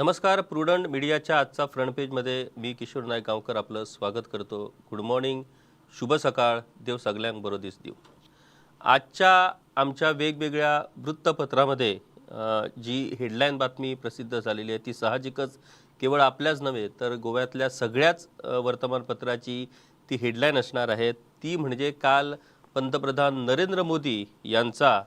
नमस्कार प्रुडंट मीडियाच्या आजचा फ्रंट पेजमध्ये मी किशोर नाईक गावकर आपलं स्वागत करतो. गुड मॉर्निंग शुभ सकाळ देव सगळ्यांक बरो दीस देव. आजच्या आमच्या वेगवेगळ्या वृत्तपत्रामध्ये जी हेडलाईन बातमी प्रसिद्ध झालेली आहे ती साहजिकच केवळ आपल्याच नव्हे तर गोव्यातल्या सगळ्याच वर्तमानपत्राची ती हेडलाईन असणार आहे ती म्हणजे काल पंतप्रधान नरेंद्र मोदी यांचा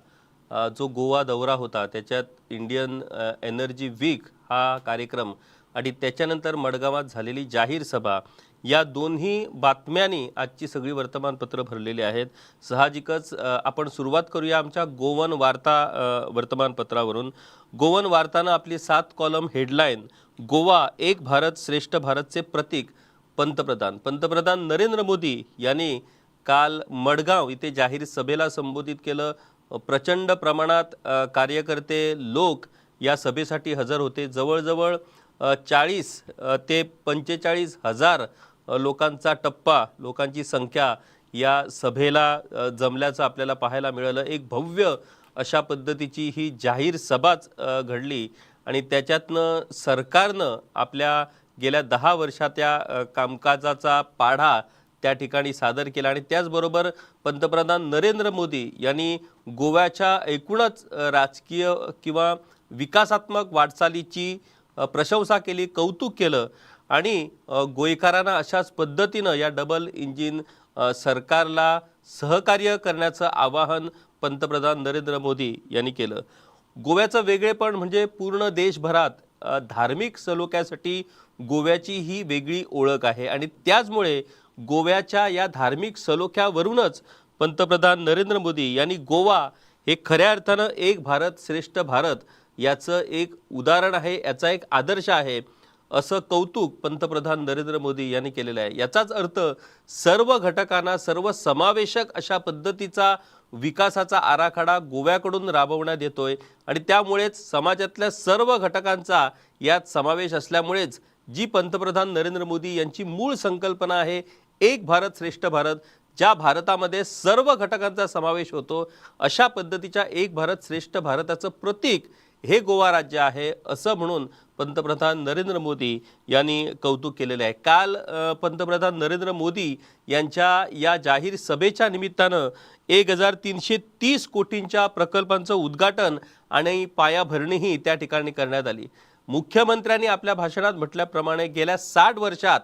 जो गोवा दौरा होता त्याच्यात इंडियन एनर्जी वीक हा कार्यक्रम आणि त्याच्यानंतर मडगावात झालेली जाहीर सभा या दोन्ही बातम्यांनी आजची सगळी वर्तमानपत्र भरलेली आहेत. साहजिकच आपण सुरुवात करूया आमच्या गोवन वार्ता वर्तमानपत्रावरून. गोवन वार्तानं आपली सात कॉलम हेडलाईन गोवा एक भारत श्रेष्ठ भारतचे प्रतीक पंतप्रधान. पंतप्रधान नरेंद्र मोदी यांनी काल मडगाव इथे जाहीर सभेला संबोधित केलं. प्रचंड प्रमाणात कार्यकर्ते लोक या सभेसाठी हजर होते. जवळजवळ चाळीस ते पंचेचाळीस हजार लोकांचा टप्पा लोकांची संख्या या सभेला जमल्याचं आपल्याला पाहायला मिळालं. एक भव्य अशा पद्धतीची ही जाहीर सभाच घडली आणि त्याच्यातनं सरकारनं आपल्या गेल्या दहा वर्षात त्या कामकाजाचा पाढा त्या ठिकाणी सादर केला आणि त्याचबरोबर पंतप्रधान नरेंद्र मोदी यांनी गोव्याच्या एकूणच राजकीय किंवा विकासात्मक वाटचालीची प्रशंसा केली कौतुक केलं आणि गोयकारांना अशाच पद्धतीनं या डबल इंजिन सरकारला सहकार्य करण्याचं आवाहन पंतप्रधान नरेंद्र मोदी यांनी केलं. गोव्याचं वेगळेपण म्हणजे पूर्ण देशभरात धार्मिक सलोख्यासाठी गोव्याची ही वेगळी ओळख आहे आणि त्याचमुळे गोव्याच्या या धार्मिक सलोख्यावरूनच पंतप्रधान नरेंद्र मोदी यांनी गोवा हे खऱ्या अर्थानं एक भारत श्रेष्ठ भारत याचं एक उदाहरण आहे याचा एक आदर्श आहे असं कौतुक पंतप्रधान नरेंद्र मोदी यांनी केलेलं आहे. याचाच अर्थ सर्व घटकांना सर्व समावेशक अशा पद्धतीचा विकासाचा आराखडा गोव्याकडून राबवण्यात येतोय आणि त्यामुळेच समाजातल्या सर्व घटकांचा यात समावेश असल्यामुळेच जी पंतप्रधान नरेंद्र मोदी यांची मूळ संकल्पना आहे एक भारत श्रेष्ठ भारत ज्या भारतामध्ये सर्व घटकांचा समावेश होतो अशा पद्धतीच्या एक भारत श्रेष्ठ भारताचं प्रतीक हे गोवा राज्य आहे असं म्हणून पंतप्रधान नरेंद्र मोदी यांनी कौतुक केलेलं आहे. काल पंतप्रधान नरेंद्र मोदी यांच्या या जाहीर सभेच्या निमित्तानं एक हजार तीनशे तीस कोटींच्या प्रकल्पांचं उद्घाटन आणि पायाभरणीही त्या ठिकाणी करण्यात आली. मुख्यमंत्र्यांनी आपल्या भाषणात म्हटल्याप्रमाणे गेल्या साठ वर्षात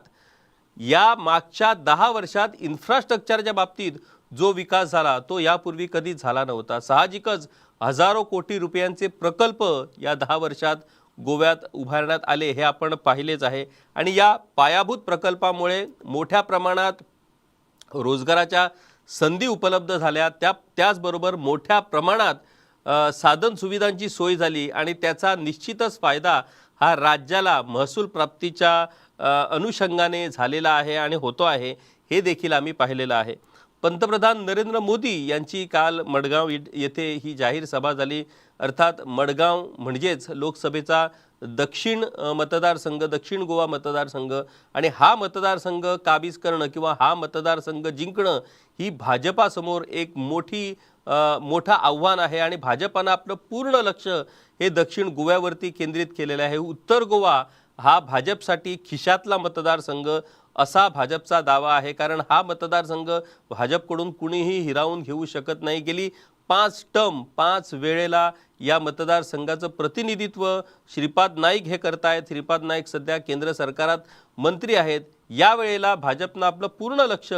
या मागच्या दहा वर्षात इन्फ्रास्ट्रक्चरच्या बाबतीत जो विकास झाला तो यापूर्वी कधीच झाला नव्हता. साहजिकच हजारो कोटी रुपयांचे प्रकल्प या दहा वर्षात गोव्यात उभारण्यात आले हे आपण पाहिलेच आहे. आणि या पायाभूत प्रकल्पामुळे मोठ्या प्रमाणात रोजगाराच्या संधी उपलब्ध झाल्या. त्या त्याचबरोबर मोठ्या प्रमाणात साधन सुविधांची सोय झाली आणि त्याचा निश्चितच फायदा हा राज्याला महसूल प्राप्तीच्या अनुषंगाने झालेला आहे आणि होतो आहे. हे देखील आम्ही पाहिलेलं आहे. पंतप्रधान नरेंद्र मोदी यांची काल मडगाव इट- येथे ही जाहीर सभा झाली. अर्थात मडगाव म्हणजेच लोकसभेचा दक्षिण मतदारसंघ दक्षिण गोवा मतदारसंघ. आणि हा मतदारसंघ काबीज करणं किंवा हा मतदारसंघ जिंकणं ही भाजपासमोर एक मोठी मोठं आव्हान आहे. आणि भाजपानं आपलं पूर्ण लक्ष हे दक्षिण गोव्यावरती केंद्रित केलेलं आहे. उत्तर गोवा हा भाजपसाठी खिशातला मतदारसंघ. असा भाजपचा दावा आहे. कारण हा मतदारसंघ भाजपकडून कुणीही हिरावून घेऊ शकत नाही. गेली पाच टर्म पाच वेळेला या मतदारसंघाचं प्रतिनिधित्व श्रीपाद नाईक हे करतायत. श्रीपाद नाईक सध्या केंद्र सरकारात मंत्री आहेत. या वेळेला भाजपनं आपलं पूर्ण लक्ष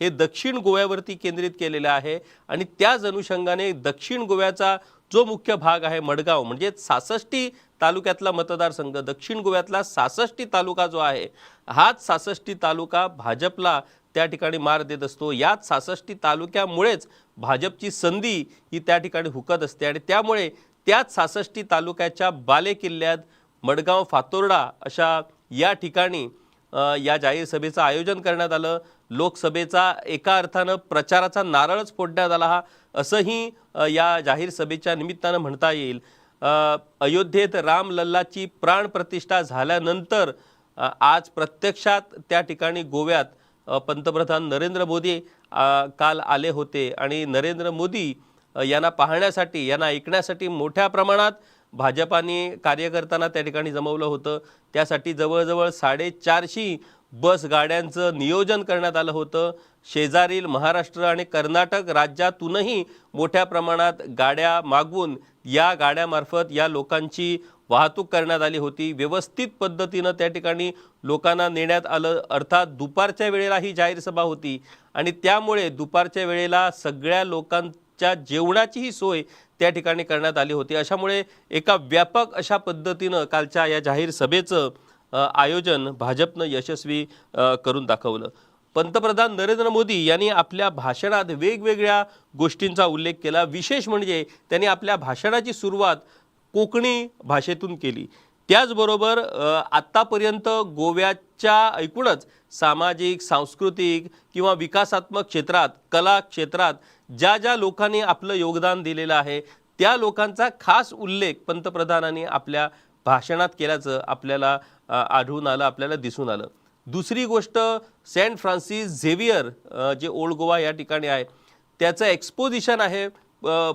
हे दक्षिण गोव्यावरती केंद्रित केलेलं आहे. आणि त्याच अनुषंगाने दक्षिण गोव्याचा जो मुख्य भाग आहे मडगाव म्हणजे सासष्टी तालुक्यातला मतदारसंघ. दक्षिण गोव्यातला सासष्टी तालुका जो आहे हाच सासष्टी तालुका भाजपला त्या ठिकाणी मार देत असतो. याच सासष्टी तालुक्यामुळेच भाजपची संधी ही त्या ठिकाणी हुकत असते आणि त्यामुळे त्याच सासष्टी तालुक्याच्या बालेकिल्ल्यात मडगाव फातोर्डा अशा या ठिकाणी या जाहीर सभेचं आयोजन करण्यात आलं. लोकसभेचा एका अर्थानं प्रचाराचा नारळच फोडण्यात आला हा. असंही या जाहीर सभेच्या निमित्तानं म्हणता येईल. अयोध्येत रामलल्लाची प्राणप्रतिष्ठा झाल्यानंतर आज प्रत्यक्षात त्या ठिकाणी गोव्यात पंतप्रधान नरेंद्र मोदी काल आले होते. आणि नरेंद्र मोदी यांना पाहण्यासाठी यांना ऐकण्यासाठी मोठ्या प्रमाणात भाजपाने कार्यकर्त्यांना त्या ठिकाणी जमवलं होतं. त्यासाठी जवळजवळ साडेचारशे बस गाड्यांचं नियोजन करण्यात आलं होतं. शेजारील महाराष्ट्र आणि कर्नाटक राज्यातूनही मोठ्या प्रमाणात गाड्या मागवून या गाड्यामार्फत या लोकांची वाहतूक करण्यात आली होती. व्यवस्थित पद्धतीनं त्या ठिकाणी लोकांना नेण्यात आलं. अर्थात दुपारच्या वेळेला ही जाहीर सभा होती. आणि त्यामुळे दुपारच्या वेळेला सगळ्या लोकांच्या जेवणाचीही सोय त्या ठिकाणी करण्यात आली होती. अशामुळे एका व्यापक अशा पद्धतीनं कालच्या या जाहीर सभेचं आयोजन भाजपनं यशस्वी करून दाखवलं. पंतप्रधान नरेंद्र मोदी यांनी आपल्या भाषणात वेगवेगळ्या गोष्टींचा उल्लेख केला. विशेष म्हणजे त्यांनी आपल्या भाषणाची सुरुवात कोकणी भाषेतून केली. त्याचबरोबर आत्तापर्यंत गोव्याच्या एकूणच सामाजिक सांस्कृतिक किंवा विकासात्मक क्षेत्रात कला क्षेत्रात ज्या ज्या लोकांनी आपलं योगदान दिलेलं आहे त्या लोकांचा खास उल्लेख पंतप्रधानांनी आपल्या भाषणात केल्याचं आपल्याला आढळून आलं आपल्याला दिसून आलं. दुसरी गोष्ट सेंट फ्रान्सिस झेवियर जे ओल्ड गोवा या ठिकाणी आहे त्याचं एक्सपोजिशन आहे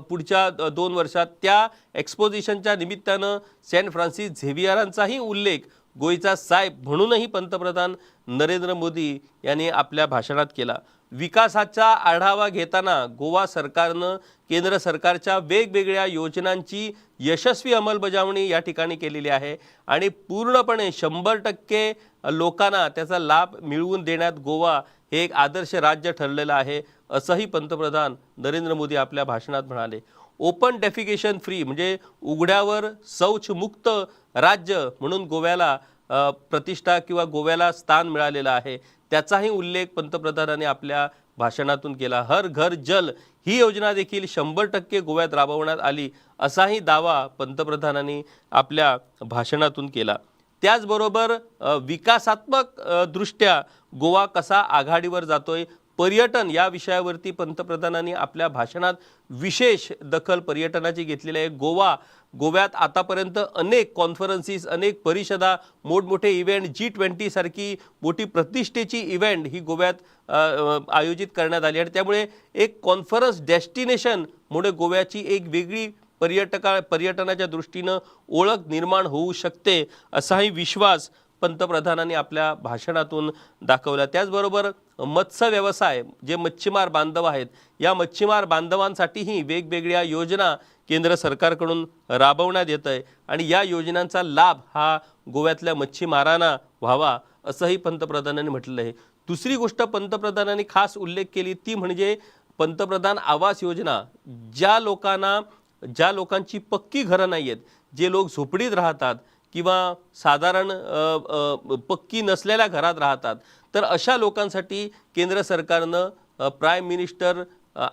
पुढच्या दोन वर्षात. त्या एक्सपोजिशनच्या निमित्तानं सेंट फ्रान्सिस झेवियरांचाही उल्लेख गोयचा साहेब म्हणूनही पंतप्रधान नरेंद्र मोदी यांनी आपल्या भाषणात केला. विकासाचा आढावा घेताना गोवा सरकारनं केंद्र सरकारच्या वेगवेगळ्या योजनांची यशस्वी अंमलबजावणी या ठिकाणी केलेली आहे. आणि पूर्णपणे शंभर टक्के लोकांना त्याचा लाभ मिळवून देण्यात गोवा हे एक आदर्श राज्य ठरलेलं आहे असंही पंतप्रधान नरेंद्र मोदी आपल्या भाषणात म्हणाले. ओपन डेफिकेशन फ्री म्हणजे उघड्यावर शौचमुक्त राज्य म्हणून गोव्याला प्रतिष्ठा किंवा गोव्याला स्थान मिळालेलं आहे त्याचाही उल्लेख पंतप्रधानांनी आपल्या भाषणातून केला. हर घर जल ही योजना देखील शंभर टक्के गोव्यात राबवण्यात आली असाही दावा पंतप्रधानांनी आपल्या भाषणातून केला. त्याचबरोबर विकासात्मक दृष्ट्या गोवा कसा आघाडीवर जातोय पर्यटन या विषयावरती पंतप्रधानांनी आपल्या भाषणात विशेष दखल पर्यटनाची घेतलेली आहे. गोवा गोव्यात आतापर्यंत अनेक कॉन्फरन्सीस अनेक परिषदा मोठमोठे इव्हेंट जी ट्वेंटीसारखी मोठी प्रतिष्ठेची इव्हेंट ही गोव्यात आयोजित करण्यात आली. आणि त्यामुळे एक कॉन्फरन्स डेस्टिनेशन मुळे गोव्याची एक वेगळी पर्यटका पर्यटनाच्या दृष्टीनं ओळख निर्माण होऊ शकते असाही विश्वास पंतप्रधानांनी आपल्या भाषणातून दाखवल्या. त्याचबरोबर मत्स्य व्यवसाय जे मच्छीमार बांधव आहेत या मच्छीमार बांधवांसाठीही वेगवेगळ्या योजना केंद्र सरकारकडून राबवण्यात येत आहे आणि या योजनांचा लाभ हा गोव्यातल्या मच्छीमारांना व्हावा असंही पंतप्रधानांनी म्हटलं आहे. दुसरी गोष्ट पंतप्रधानांनी खास उल्लेख केली ती म्हणजे पंतप्रधान आवास योजना. ज्या लोकांना ज्या लोकांची पक्की घरं नाही आहेत जे लोक झोपडीत राहतात किंवा साधारण पक्की नसलेल्या घरात राहतात तर अशा लोकांसाठी केंद्र सरकारनं प्राईम मिनिस्टर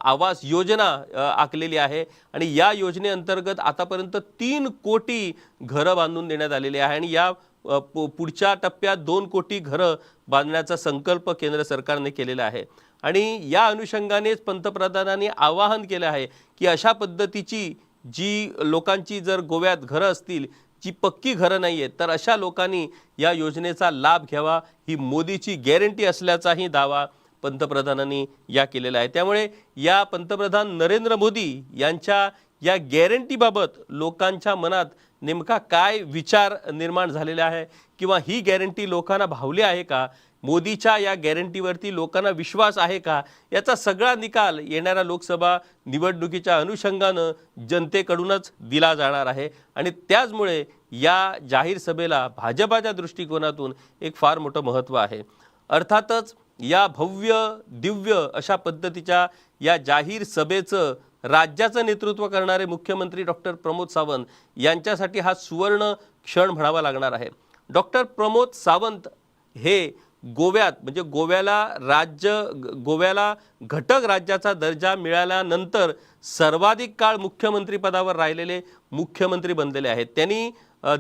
आवास योजना आखलेली आहे. आणि या योजनेअंतर्गत आतापर्यंत तीन कोटी घरं बांधून देण्यात आलेली आहे. आणि या पु- पुढच्या टप्प्यात दोन कोटी घरं बांधण्याचा संकल्प केंद्र सरकारने केलेला आहे. आणि या अनुषंगानेच पंतप्रधानांनी आवाहन केलं आहे की अशा पद्धतीची जी लोकांची जर गोव्यात घरं असतील जी पक्की घरं नाही आहेत तर अशा लोकांनी या योजनेचा लाभ घ्यावा. ही मोदीची गॅरंटी असल्याचाही दावा पंतप्रधानांनी या केलेला आहे. त्यामुळे या पंतप्रधान नरेंद्र मोदी यांच्या या गॅरंटीबाबत लोकांच्या मनात नेमका काय विचार निर्माण झालेला आहे? किंवा ही गॅरंटी लोकांना भावली आहे का? मोदीच्या या गॅरंटीवरती लोकांना विश्वास आहे का? याचा सगळा निकाल येणाऱ्या लोकसभा निवडणुकीच्या अनुषंगानं जनतेकडूनच दिला जाणार आहे. आणि त्याचमुळे या जाहीर सभेला भाजपाच्या दृष्टिकोनातून एक फार मोठं महत्त्व आहे. अर्थातच या भव्य दिव्य अशा पद्धतीच्या या जाहीर सभेचं राज्याचं नेतृत्व करणारे मुख्यमंत्री डॉक्टर प्रमोद सावंत यांच्यासाठी हा सुवर्ण क्षण म्हणावा लागणार आहे. डॉक्टर प्रमोद सावंत हे गोव्यात म्हणजे गोव्याला राज्य गोव्याला घटक राज्याचा दर्जा मिळाल्यानंतर सर्वाधिक काळ मुख्यमंत्रीपदावर राहिलेले मुख्यमंत्री बनलेले आहेत. त्यांनी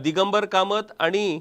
दिगंबर कामत आणि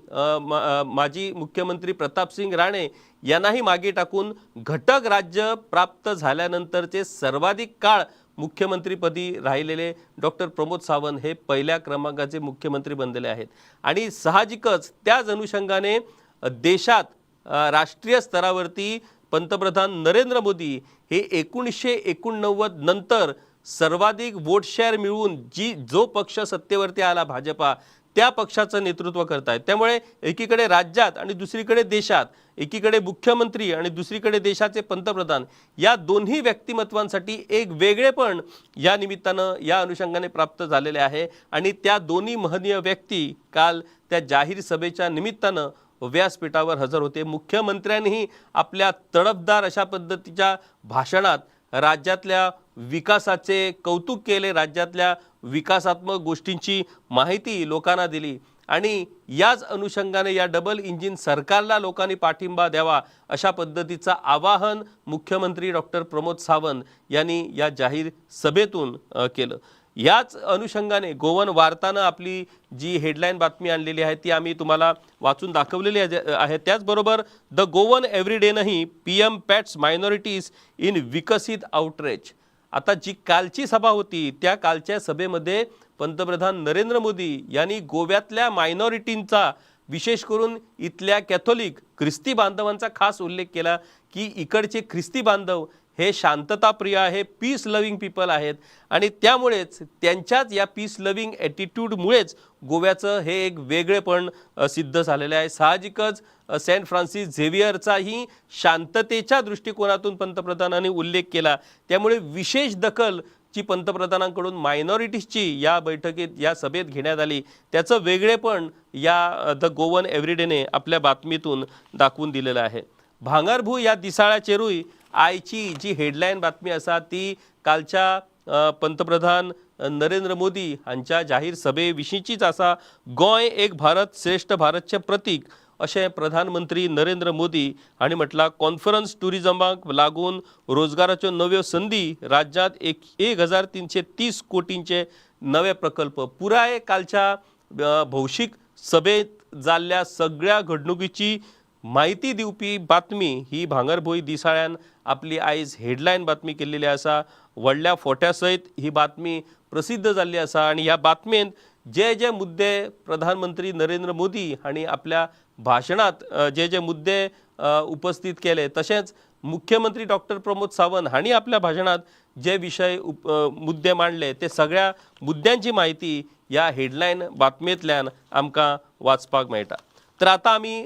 माजी मुख्यमंत्री प्रतापसिंग राणे यांनाही मागे टाकून घटक राज्य प्राप्त झाल्यानंतरचे सर्वाधिक काळ मुख्यमंत्रीपदी राहिलेले डॉक्टर प्रमोद सावंत हे पहिल्या क्रमांकाचे मुख्यमंत्री बनलेले आहेत. आणि साहजिकच त्याच अनुषंगाने देशात राष्ट्रीय स्तरावरती पंतप्रधान नरेंद्र मोदी हे एकोणीसशे एकोणनव्वद नंतर सर्वाधिक वोट शेअर मिळवून जी जो पक्ष सत्तेवरती आला भाजपा त्या पक्षाचं नेतृत्व करत आहेत त्यामुळे एकीकडे राज्यात आणि दुसरीकडे देशात एकीकडे मुख्यमंत्री आणि दुसरीकडे देशाचे पंतप्रधान या दोन्ही व्यक्तिमत्वांसाठी एक वेगळेपण या निमित्तानं या अनुषंगाने प्राप्त झालेले आहे. आणि त्या दोन्ही महनीय व्यक्ती काल त्या जाहीर सभेच्या निमित्तानं व्यासपीठावर हजर होते. मुख्यमंत्र्यांनीही आपल्या तडफदार अशा पद्धतीच्या भाषणात राज्यातल्या विकासाचे कौतुक केले राज्यातल्या विकासात्मक गोष्टींची माहिती लोकांना दिली. आणि याच अनुषंगाने या डबल इंजिन सरकारला लोकांनी पाठिंबा द्यावा अशा पद्धतीचं आवाहन मुख्यमंत्री डॉक्टर प्रमोद सावंत यांनी या जाहीर सभेतून केलं. याच अनुषंगाने गोवन वार्तानं आपली जी हेडलाईन बातमी आणलेली आहे ती आम्ही तुम्हाला वाचून दाखवलेली आहे त्याचबरोबर the Goan एव्हरीडेनंही P M pats minorities in Viksit outreach. आता जी कालची सभा होती त्या कालच्या सभेमध्ये पंतप्रधान नरेंद्र मोदी यांनी गोव्यातल्या मायनॉरिटींचा विशेष करून इथल्या कॅथोलिक ख्रिस्ती बांधवांचा खास उल्लेख केला की इकडचे ख्रिस्ती बांधव हे शांतताप्रिय आहे पीस लव्हिंग पीपल आहेत. आणि त्यामुळेच त्यांच्याच या पीस लव्हिंग ॲटिट्यूडमुळेच गोव्याचं हे एक वेगळेपण सिद्ध झालेलं आहे. साहजिकच सॅन सेंट फ्रान्सिस झेवियरचाही शांततेच्या दृष्टिकोनातून पंतप्रधानांनी उल्लेख केला. त्यामुळे विशेष दखल जी पंतप्रधानांकडून मायनॉरिटीजची या बैठकीत या सभेत घेण्यात आली त्याचं वेगळेपण या द गोवन एव्हरीडेने आपल्या बातमीतून दाखवून दिलेलं आहे. भांगरभू या दिसाळ्या चेरुई आयची जी हेडलाईन बातमी असा ती कालच्या पंतप्रधान नरेंद्र मोदी हांच्या जाहीर सभेविशींचीच असा गोंय एक भारत श्रेष्ठ भारतचे प्रतीक अशें प्रधानमंत्री नरेंद्र मोदी हांणी म्हटलां. कॉन्फरन्स टुरिजमाक लागून रोजगाराच्यो नव्यो संदी राज्यांत एक एक हजार तिनशे तीस कोटींचे नवे प्रकल्प. पुराय कालच्या भौशीक सभेत जाल्ल्या सगळ्या घडणुकीची म्हायती दिवपी बातमी ही भांगरभूंय दिसाळ्यान आपली आयज हेडलायन बातमी केल्लेली आसा व्हडल्या फोट्या सयत ही बातमी प्रसिद्ध जाल्ली आसा आनी ह्या बातमेंत जे जे मुद्दे प्रधानमंत्री नरेंद्र मोदी हांणी आपल्या भाशणांत जे जे मुद्दे उपस्थित केले तशेंच मुख्यमंत्री डॉक्टर प्रमोद सावंत हांणी आपल्या भाशणांत जे विशय उप मुद्दे मांडले ते सगळ्या मुद्द्यांची माहिती ह्या हेडलायन बातमेंतल्यान आमकां वाचपाक मेळटा. तर आता आमी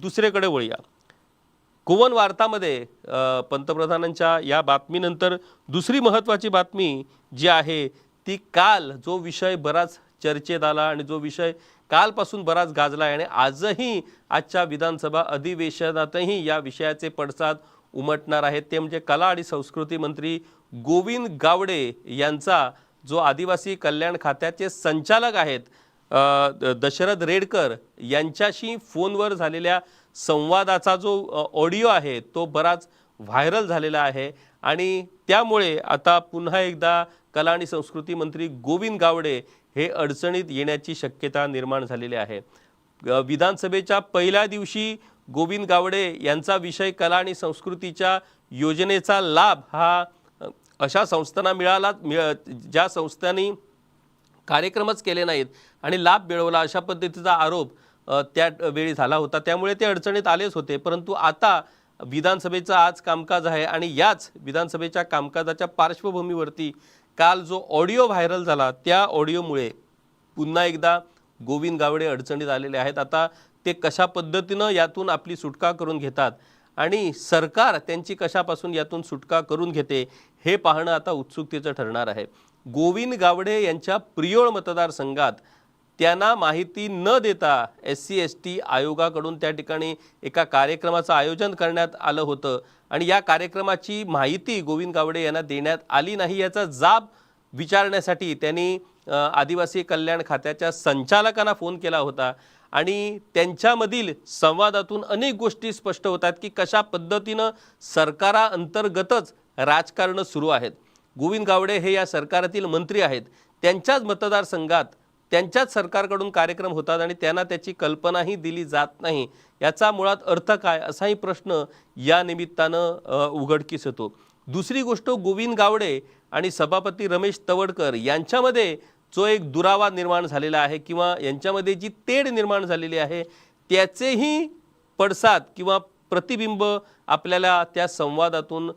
दुसरे कडेन वळया. गोवन वार्तामध्ये पंतप्रधानांच्या या बातमीनंतर दुसरी महत्त्वाची बातमी जी आहे ती काल जो विषय बराच चर्चेत आला आणि जो विषय कालपासून बराच गाजला आहे आणि आजही आजच्या विधानसभा अधिवेशनातही या विषयाचे पडसाद उमटणार आहेत. ते म्हणजे कला आणि संस्कृती मंत्री गोविंद गावडे यांचा जो आदिवासी कल्याण खात्याचे संचालक आहेत द- दशरथ रेडकर यांच्याशी फोनवर झालेल्या संवादाचा जो ऑडिओ आहे तो बराच व्हायरल झालेला आहे. आणि त्यामुळे आता पुन्हा एकदा कला आणि संस्कृती मंत्री गोविंद गावडे हे अडचणीत येण्याची शक्यता निर्माण झालेली आहे. विधानसभेच्या पहिल्या दिवशी गोविंद गावडे यांचा विषय कला आणि संस्कृतीच्या योजनेचा लाभ हा अशा संस्थांना मिळाला मिळ ज्या संस्थांनी कार्यक्रमच केले नाहीत आणि लाभ मिळवला अशा पद्धतीचा आरोप त्या वेळी झाला होता. त्यामुळे ते अडचणीत आलेच होते. परंतु आता विधानसभेचं आज कामकाज आहे आणि याच विधानसभेच्या कामकाजाच्या पार्श्वभूमीवरती काल जो ऑडिओ व्हायरल झाला त्या ऑडिओमुळे पुन्हा एकदा गोविंद गावडे अडचणीत आलेले आहेत. आता ते कशा पद्धतीनं यातून आपली सुटका करून घेतात आणि सरकार त्यांची कशापासून यातून सुटका करून घेते हे पाहणं आता उत्सुकतेचं ठरणार आहे. गोविंद गावडे यांच्या प्रियोळ मतदारसंघात त्यांना माहिती न देता एस सी एस टी आयोगाकडून त्या ठिकाणी एका कार्यक्रमाचं आयोजन करण्यात आलं होतं. आणि या कार्यक्रमाची माहिती गोविंद गावडे यांना देण्यात आली नाही याचा जाब विचारण्यासाठी त्यांनी आदिवासी कल्याण खात्याच्या संचालकांना फोन केला होता. आणि त्यांच्यामधील संवादातून अनेक गोष्टी स्पष्ट होतात की कशा पद्धतीनं सरकाराअंतर्गतच राजकारणं सुरू आहेत. गोविंद गावडे हे या सरकारातील मंत्री आहेत. त्यांच्याच मतदारसंघात त्यांच्याच सरकारकडून कार्यक्रम होतात आणि त्यांना त्याची कल्पनाही दिली जात नाही. याचा मुळात अर्थ काय? असाही प्रश्न या निमित्तानं उघडकीस येतो. दुसरी गोष्ट गोविंद गावडे आणि सभापती रमेश तवडकर यांच्यामध्ये जो एक दुरावा निर्माण झालेला आहे किंवा यांच्यामध्ये जी तेढ निर्माण झालेली आहे त्याचेही पडसाद किंवा प्रतिबिंब आपल्याला त्या संवादातून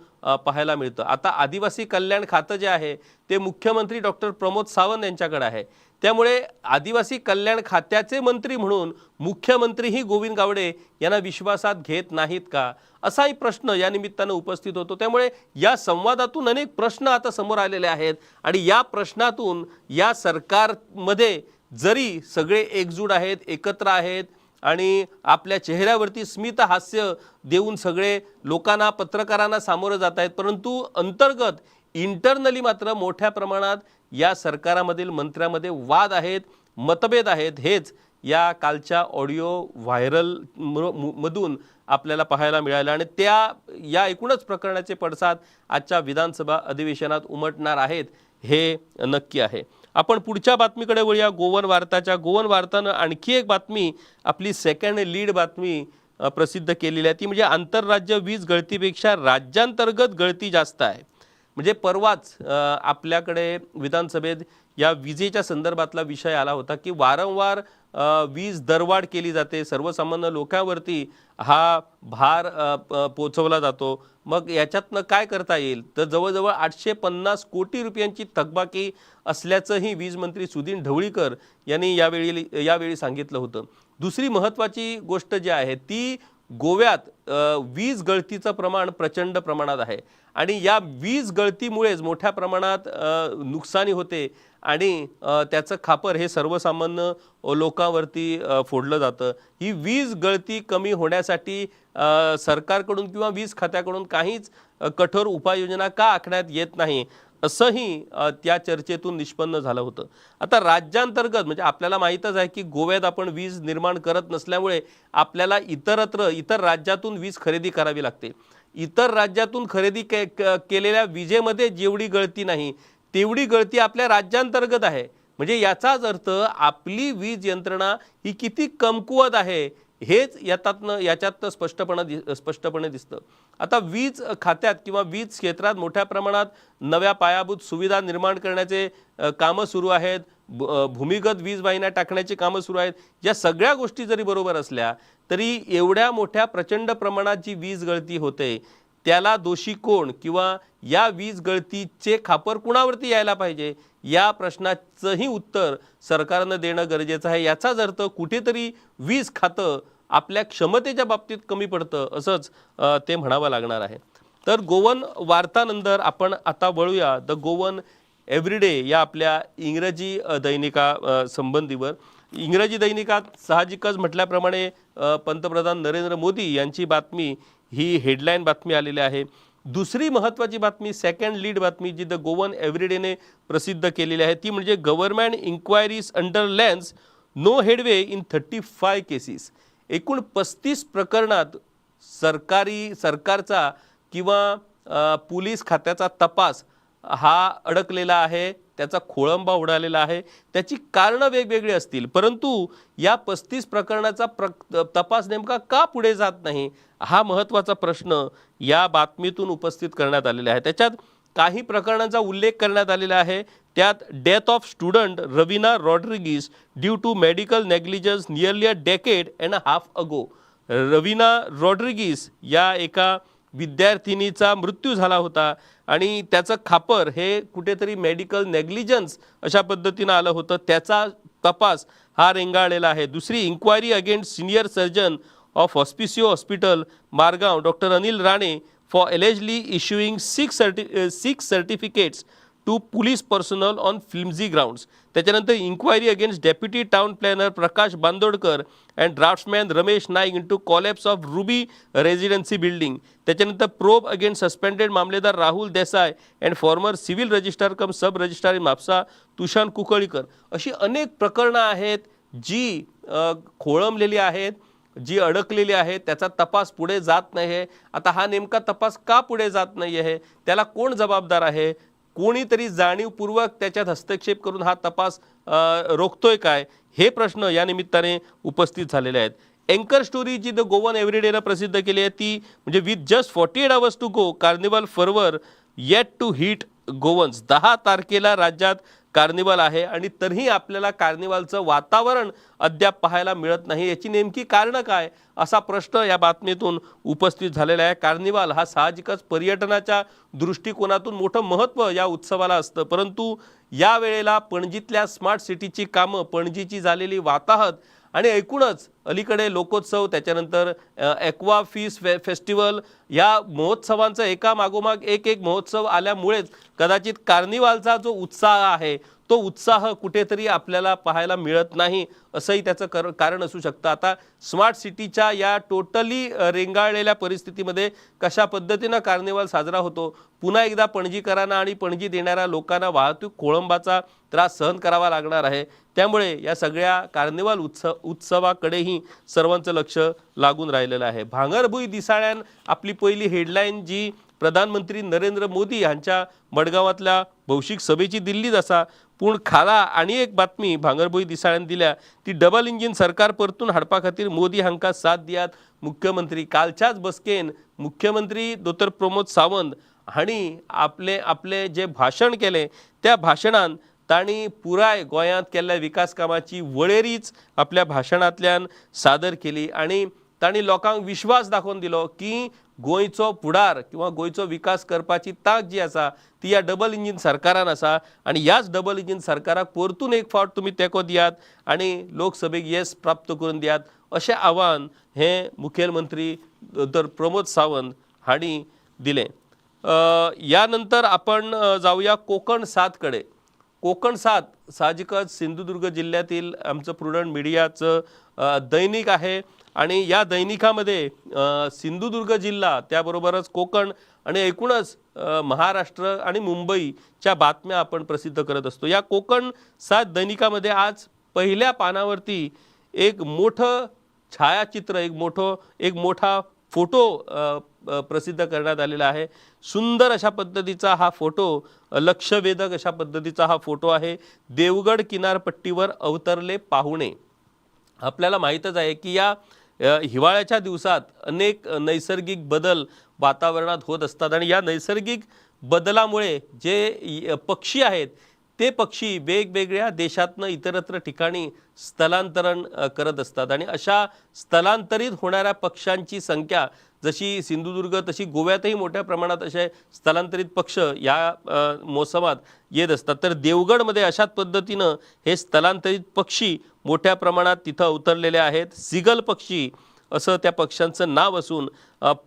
पाहायला मिळतं. आता आदिवासी कल्याण खातं जे आहे ते मुख्यमंत्री डॉक्टर प्रमोद सावंत यांच्याकडे आहे. त्यामुळे आदिवासी कल्याण खात्याचे मंत्री म्हणून मुख्यमंत्रीही गोविंद गावडे यांना विश्वासात घेत नाहीत का? असाही प्रश्न या निमित्तानं उपस्थित होतो. त्यामुळे या संवादातून अनेक प्रश्न आता समोर आलेले आहेत आणि या प्रश्नातून या सरकारमध्ये जरी सगळे एकजूट आहेत एकत्र आहेत आणि आपल्या चेहऱ्यावरती स्मित हास्य देऊन सगळे लोकांना पत्रकारांना सामोरं जात आहेत परंतु अंतर्गत इंटरनली मात्र मोठ्या प्रमाणात या सरकारामधील मंत्र्यामध्ये वाद आहेत मतभेद आहेत हेच या कालच्या ऑडिओ व्हायरल म- मधून आपल्याला पाहायला मिळालं. आणि त्या या एकूणच प्रकरणाचे पडसाद आजच्या विधानसभा अधिवेशनात उमटणार आहेत हे नक्की आहे. आपण पुढच्या बातमीकडे वळूया. गोवन वार्ताच्या गोवन वार्तानं आणखी एक बातमी आपली सेकंड लीड बातमी प्रसिद्ध केलेली आहे. ती म्हणजे आंतरराज्य वीज गळतीपेक्षा राज्यांतर्गत गळती जास्त आहे. म्हणजे परवाच आपल्याकडे विधानसभेत या विजेच्या संदर्भातला विषय आला होता की वारंवार वीज दरवाढ केली जाते. सर्वसामान्य लोकांवरती हा भार प- पोचवला जातो. मग याच्यातनं काय करता येईल? तर जवळजवळ आठशे पन्नास कोटी रुपयांची थकबाकी असल्याचंही वीज मंत्री सुदीन ढवळीकर यांनी यावेळी यावेळी सांगितलं होतं. दुसरी महत्त्वाची गोष्ट जी आहे ती गोव्यात वीज गळतीचं प्रमाण प्रचंड प्रमाणात आहे. आणि या वीज गळतीमुळेच मोठ्या प्रमाणात नुकसानी होते आणि त्याचं खापर हे सर्वसामान्य लोकांवरती फोडलं जातं. ही वीज गळती कमी होण्यासाठी सरकारकडून किंवा वीज खात्याकडून काहीच कठोर उपाययोजना का आखण्यात येत नाही? असंही त्या चर्चेतून निष्पन्न झालं होतं. आता राज्यांतर्गत म्हणजे आपल्याला माहीतच आहे की गोव्यात आपण वीज निर्माण करत नसल्यामुळे आपल्याला इतरत्र इतर राज्यातून वीज खरेदी करावी लागते. इतर राज्यातून खरेदी के केलेल्या विजेमध्ये जेवढी गळती नाही तेवढी गळती आपल्या राज्यांतर्गत आहे. म्हणजे याचाच अर्थ आपली वीज यंत्रणा ही किती कमकुवत आहे हेच याच्यातनं याच्यातनं स्पष्टपणे दि स्पष्टपणे दिसतं. आता वीज खात्यात किंवा वीज क्षेत्रात मोठ्या प्रमाणात नव्या पायाभूत सुविधा निर्माण करण्याचे कामं सुरू आहेत. भूमिगत वीज वाहिन्या टाकण्याची कामं सुरू आहेत. या सगळ्या गोष्टी जरी बरोबर असल्या तरी एवढ्या मोठ्या प्रचंड प्रमाणात जी वीज गळती होते त्याला दोषी कोण किंवा या वीज गळतीचे खापर कुणावरती यायला पाहिजे या प्रश्नाचंही उत्तर सरकारनं देणं गरजेचं आहे. याचाच अर्थ कुठेतरी वीज खातं आपल्या क्षमतेच्या बाबतीत कमी पडतं असंच ते म्हणावं लागणार आहे. तर गोवन वार्तानंतर आपण आता वळूया. द गोवन एव्हरीडे या आपल्या इंग्रजी दैनिका संबंधीवर. इंग्रजी दैनिकात साहजिकच म्हटल्याप्रमाणे पंतप्रधान नरेंद्र मोदी यांची बातमी ही हेडलाईन बातमी आलेली आहे. दुसरी महत्त्वाची बातमी सेकंड लीड बातमी जी द गोवन एव्हरीडेने प्रसिद्ध केलेली आहे ती म्हणजे government inquiries under lens no headway in thirty five cases. एकूण पस्तीस प्रकरणात सरकारी सरकारचा किंवा पोलीस खात्याचा तपास हा अडकलेला आहे त्याचा खोळंबा उडालेला आहे त्याची कारणं वेगवेगळी असतील. परंतु या पस्तीस प्रकरणाचा प्र तपास नेमका का पुढे जात नाही हा महत्त्वाचा प्रश्न या बातमीतून उपस्थित करण्यात आलेला आहे. त्याच्यात काही प्रकरणांचा उल्लेख करण्यात आलेला आहे. त्यात death of student Ravina Rodrigues due to medical negligence nearly a decade and a half ago Ravina Rodrigues या एका विद्यार्थिनीचा मृत्यू झाला होता आणि त्याचं खापर हे कुठेतरी मेडिकल नेग्लिजन्स अशा पद्धतीनं आलं होतं. त्याचा तपास हा रेंगाळलेला आहे. दुसरी inquiry against senior surgeon of Hospicio hospital Margao doctor Anil Rane for allegedly issuing six certi six certificates to police personnel on flimsy grounds. त्याच्यानंतर inquiry against deputy town planner Prakash Bandodkar and draftsman Ramesh Naik into collapse of Ruby Residency building त्याच्यानंतर probe against suspended mamlatdar Rahul Desai and former civil registrar cum sub registrar in Mapusa Tushar Kuklikar. अशी अनेक प्रकरणं आहेत जी खोळंबलेली आहेत जी अडकलेली आहे त्याचा तपास पुढे जात नाही आहे आता हा नेमका तपास का पुढे जात नाही आहे त्याला कोण जबाबदार आहे? कोणीतरी जाणीवपूर्वक त्याच्यात हस्तक्षेप करून हा तपास रोखतोय काय? हे प्रश्न या निमित्ताने उपस्थित झालेले आहेत. अँकर स्टोरी जी द गोवन एव्हरीडेनं प्रसिद्ध केली आहे ती म्हणजे with just forty eight hours to go carnival fervour yet to hit गोवंश दहा तारखेला राज्यात कार्निवल आहे आणि तरीही आपल्याला कार्निवलचं वातावरण अद्याप पाहायला मिळत नाही. याची नेमकी कारणं काय? असा प्रश्न या बातमीतून उपस्थित झालेला आहे. कार्निवाल हा साहजिकच पर्यटनाच्या दृष्टिकोनातून मोठं महत्त्व या उत्सवाला असतं. परंतु या वेळेला पणजीतल्या स्मार्ट सिटीची कामं पणजीची झालेली वाताहत आणि एकूणच अलीकडे लोकोत्सव त्याच्यानंतर एक्वा फीस फे फेस्टिवल या महोत्सवांचा एका मागोमाग एक एक महोत्सव आल्यामुळेच कदाचित कार्निवालचा जो उत्साह आहे तो उत्साह कुठेतरी आपल्याला पाहायला मिळत नाही असंही त्याचं कर कारण असू शकतं. आता स्मार्ट सिटीच्या या टोटली रेंगाळलेल्या परिस्थितीमध्ये कशा पद्धतीनं कार्निवाल साजरा होतो पुन्हा एकदा पणजीकरांना आणि पणजी देणाऱ्या लोकांना वाहतूक खोळंबाचा त्रास सहन करावा लागणार आहे. त्यामुळे या सगळ्या कार्निवाल उत्सव उत्सवाकडेही सर्वांचं लक्ष लागून राहिलेलं आहे. भांगरभुई दिसाळ्यान आपली पहिली हेडलाईन जी प्रधानमंत्री नरेंद्र मोदी यांच्या मडगावातल्या भौशिक सभेची दिल्लीत असा पूण खाला आनी एक बातमी भांगरभूंय दिसाळ्यान दिल्या ती डबल इंजिन सरकार परतून हाडपा खातीर मोदी हांकां साथ दियात मुख्यमंत्री. कालच्याच बसकेन मुख्यमंत्री दोतर प्रमोद सावंत हांणी आपले आपले जे भाशण केलें त्या भाशणान तांणी पुराय गोंयांत केल्ल्या विकास कामाची वळेरीच आपल्या भाशणांतल्यान सादर केली आनी तांणी लोकांक विश्वास दाखोवन दिलो की गोंयचो फुडार किंवा गोंयचो विकास करपाची तांक जी आसा ती ह्या डबल इंजीन सरकारान आसा आनी ह्याच डबल इंजीन सरकाराक परतून एक फावट तुमी तेंको दियात आनी लोकसभेक येस प्राप्त करून दियात अशें आव्हान हे मुखेलमंत्री तर प्रमोद सावंत हांणी दिलें. ह्या यानंतर आपण जाऊया कोकण सातकडे कोकण सात साहजिकच सिंधुदुर्ग जिल्ह्यातील आमचं प्रुडंट मीडियाचं दैनिक आहे. आणि या दैनिकामध्ये सिंधुदुर्ग जिल्हा त्याबरोबरच कोकण आणि एकूणच महाराष्ट्र आणि मुंबईच्या बातम्या आपण प्रसिद्ध करत असतो. या कोकण सात दैनिकामध्ये आज पहिल्या पानावरती एक मोठं छायाचित्र एक मोठं एक मोठा फोटो प्रसिद्ध करण्यात आलेला आहे. सुंदर अशा पद्धतीचा हा फोटो लक्षवेधक अशा पद्धतीचा हा फोटो आहे. देवगड किनारपट्टीवर अवतरले पाहुणे. आपल्याला माहीतच आहे की या हिवाळ्याच्या दिवसात अनेक नैसर्गिक बदल वातावरणात होत असतात. आणि या नैसर्गिक बदलामुळे जे पक्षी आहेत ते पक्षी वेगवेगळ्या देशातनं इतरत्र ठिकाणी स्थलांतरण करत असतात. आणि अशा स्थलांतरित होणाऱ्या पक्ष्यांची संख्या जशी सिंधुदुर्ग तशी गोव्यातही मोठ्या प्रमाणात असे स्थलांतरित पक्ष या मोसमात येत असतात. तर देवगडमध्ये अशाच पद्धतीनं हे स्थलांतरित पक्षी मोठ्या प्रमाणात तिथं अवतरलेले आहेत. सिगल पक्षी असं त्या पक्ष्यांचं नाव असून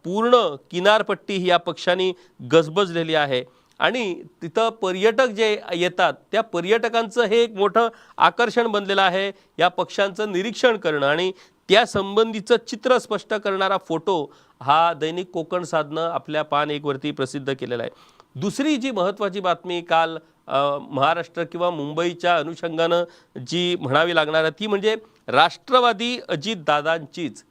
पूर्ण किनारपट्टी ही या पक्ष्यांनी गजबजलेली आहे. आणि तिथं पर्यटक जे येतात त्या पर्यटकांचं हे एक मोठं आकर्षण बनलेलं आहे या पक्ष्यांचं निरीक्षण करणं. आणि त्या संबंधीचं चित्र स्पष्ट करणारा फोटो हा दैनिक कोकण साधनं आपल्या पान एकवरती प्रसिद्ध केलेला आहे. दुसरी जी महत्त्वाची बातमी काल महाराष्ट्र किंवा मुंबईच्या अनुषंगानं जी म्हणावी लागणार आहे ती म्हणजे राष्ट्रवादी अजितदादांचीच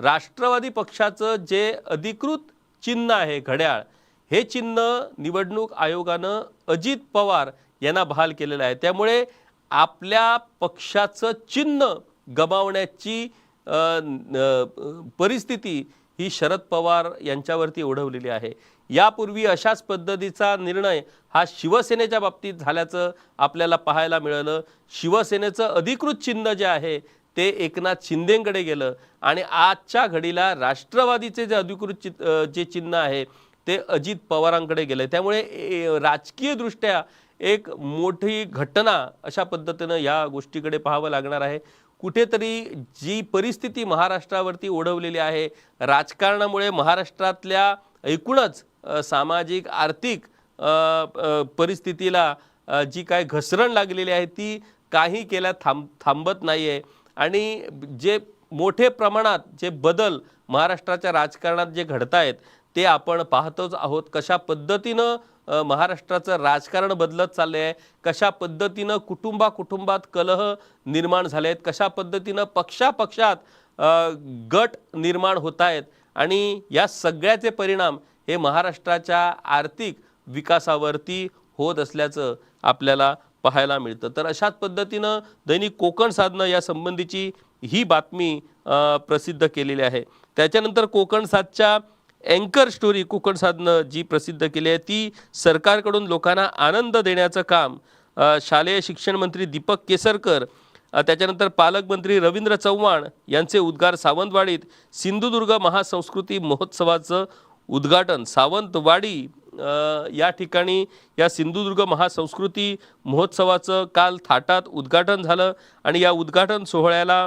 राष्ट्रवादी पक्षाचं जे अधिकृत चिन्ह आहे घड्याळ हे चिन्ह निवडणूक आयोगानं अजित पवार यांना बहाल केलेलं आहे. त्यामुळे आपल्या पक्षाचं चिन्ह गमावण्याची परिस्थिती ही शरद पवार यांच्यावरती ओढवलेली आहे. यापूर्वी अशाच पद्धतीचा निर्णय हा शिवसेनेच्या बाबतीत झाल्याचं आपल्याला पाहायला मिळालं. शिवसेनेचं अधिकृत चिन्ह जे आहे ते एकनाथ शिंदेकडे गेलं. आणि आजच्या घडीला राष्ट्रवादीचे जे अधिकृत चि जे चिन्ह आहे ते अजित पवारांकडे गेलं त्यामुळे ए- राजकीयदृष्ट्या एक मोठी घटना अशा पद्धतीनं या गोष्टीकडे पाहावं लागणार आहे. कुठेतरी जी परिस्थिती महाराष्ट्रावरती ओढवलेली आहे राजकारणामुळे महाराष्ट्रातल्या एकूणच सामाजिक आर्थिक परिस्थितीला जी काय घसरण लागलेली आहे ती काही केल्या थांब थांबत नाही आहे आणि जे मोठे प्रमाणात जे बदल महाराष्ट्राच्या राजकारणात जे घडत आहेत ते आपण पाहतोच आहोत. कशा पद्धतीनं महाराष्ट्राचं राजकारण बदलत चाललं आहे कशा पद्धतीनं कुटुंबा कुटुंबात कलह निर्माण झाले आहेत कशा पद्धतीनं पक्षापक्षात गट निर्माण होत आहेत आणि या सगळ्याचे परिणाम हे महाराष्ट्राच्या आर्थिक विकासावरती होत असल्याचं आपल्याला पाहायला मिळतं. तर अशाच पद्धतीनं दैनिक कोकण साधनं या संबंधीची ही बातमी प्रसिद्ध केलेली आहे. त्याच्यानंतर कोकण सातच्या अँकर स्टोरी कोकण साधनं जी प्रसिद्ध केली आहे ती सरकारकडून लोकांना आनंद देण्याचं काम शालेय शिक्षण मंत्री दीपक केसरकर त्याच्यानंतर पालकमंत्री रवींद्र चव्हाण यांचे उद्गार सावंतवाडीत सिंधुदुर्ग महासंस्कृती महोत्सवाचं उद्घाटन सावंतवाडी या ठिकाणी या सिंधुदुर्ग महासंस्कृती महोत्सवाचं काल थाटात उद्घाटन झालं आणि या उद्घाटन सोहळ्याला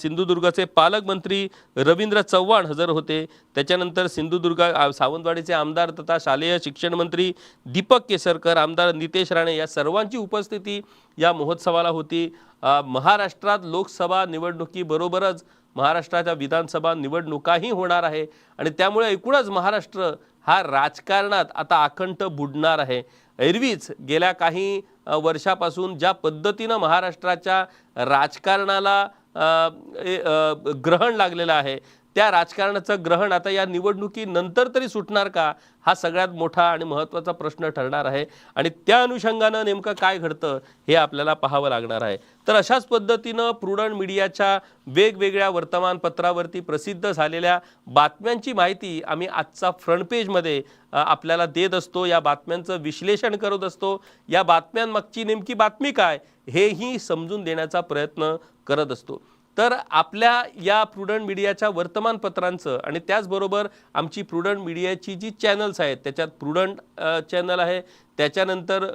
सिंधुदुर्गाचे पालकमंत्री रवींद्र चव्हाण हजर होते. त्याच्यानंतर सिंधुदुर्ग सावंतवाडीचे आमदार तथा शालेय शिक्षण मंत्री दीपक केसरकर आमदार नितेश राणे या सर्वांची उपस्थिती या महोत्सवाला होती. महाराष्ट्रात लोकसभा निवडणुकीबरोबरच महाराष्ट्राच्या विधानसभा निवडणुकाही होणार आहे. आणि त्यामुळे एकूणच महाराष्ट्र हा राजकारणात आता आखंड बुडणार आहे. एरवीच गेल्या काही वर्षापासून ज्या पद्धतीनं महाराष्ट्राच्या राजकारणाला ग्रहण लागलेलं आहे. त्या राजकारणाचं ग्रहण आता या निवडणुकीनंतर तरी सुटणार का? हा सगळ्यात मोठा आणि महत्त्वाचा प्रश्न ठरणार आहे. आणि त्या अनुषंगानं नेमकं काय घडतं हे आपल्याला पाहावं लागणार आहे. तर अशाच पद्धतीनं प्रुडंट मीडियाच्या वेगवेगळ्या वर्तमानपत्रावरती प्रसिद्ध झालेल्या बातम्यांची माहिती आम्ही आजचा फ्रंट पेजमध्ये आपल्याला देत असतो. या बातम्यांचं विश्लेषण करत असतो. या बातम्यांमागची नेमकी बातमी काय हेही समजून देण्याचा प्रयत्न करत असतो. तर आपल्या या प्रुडंट मीडियाच्या वर्तमानपत्रांचं आणि त्याचबरोबर आमची प्रुडंट मीडियाची जी चॅनल्स आहेत त्याच्यात प्रुडंट चॅनल आहे त्याच्यानंतर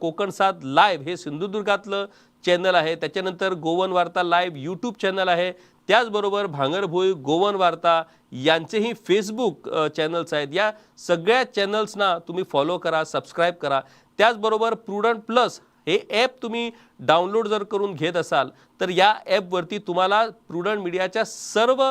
कोकण सात लाईव्ह हे सिंधुदुर्गातलं चॅनल आहे त्याच्यानंतर गोवन वार्ता लाईव्ह यूट्यूब चॅनल आहे त्याचबरोबर भांगरभोई गोवन वार्ता यांचेही फेसबुक चॅनल्स आहेत. या सगळ्या चॅनल्सना तुम्ही फॉलो करा सबस्क्राईब करा. त्याचबरोबर प्रुडंट प्लस हे ॲप तुम्ही डाउनलोड जर करून घेत असाल तर या ॲपवरती तुम्हाला प्रुडंट मीडियाच्या सर्व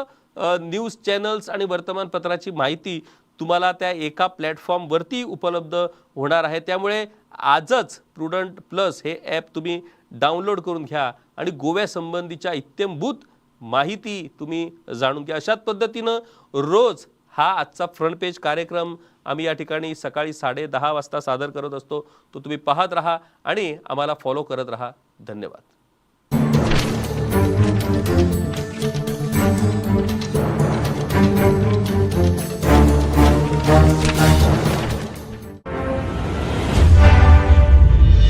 न्यूज चॅनल्स आणि वर्तमानपत्राची माहिती तुम्हाला त्या एका प्लॅटफॉर्मवरती उपलब्ध होणार आहे. त्यामुळे आजच प्रुडंट प्लस हे ॲप तुम्ही डाउनलोड करून घ्या आणि गोव्यासंबंधीच्या इत्यंभूत माहिती तुम्ही जाणून घ्या. अशाच पद्धतीनं रोज हा आजचा फ्रंट पेज कार्यक्रम आम्ही या ठिकाणी सकाळी साडे दहा वाजता सादर करत असतो. तो तुम्ही पाहत राहा आणि आम्हाला फॉलो करत राहा. धन्यवाद.